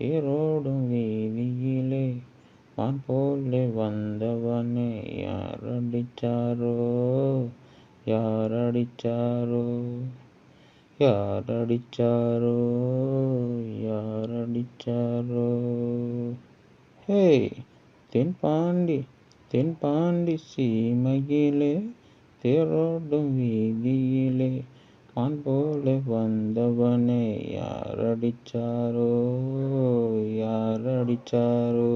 தேரோடும் வீதியிலே மான் போல வந்தவனை யாரடிச்சாரோ? யாரடிச்சாரோ? யாரடிச்சாரோ? யாரடிச்சாரோ? ஹே தென்பாண்டி தென்பாண்டி சீமையிலே தேரோடும் வீதி மான் போல வந்தவனை யாரடிச்சாரோ யாரடிச்சாரோ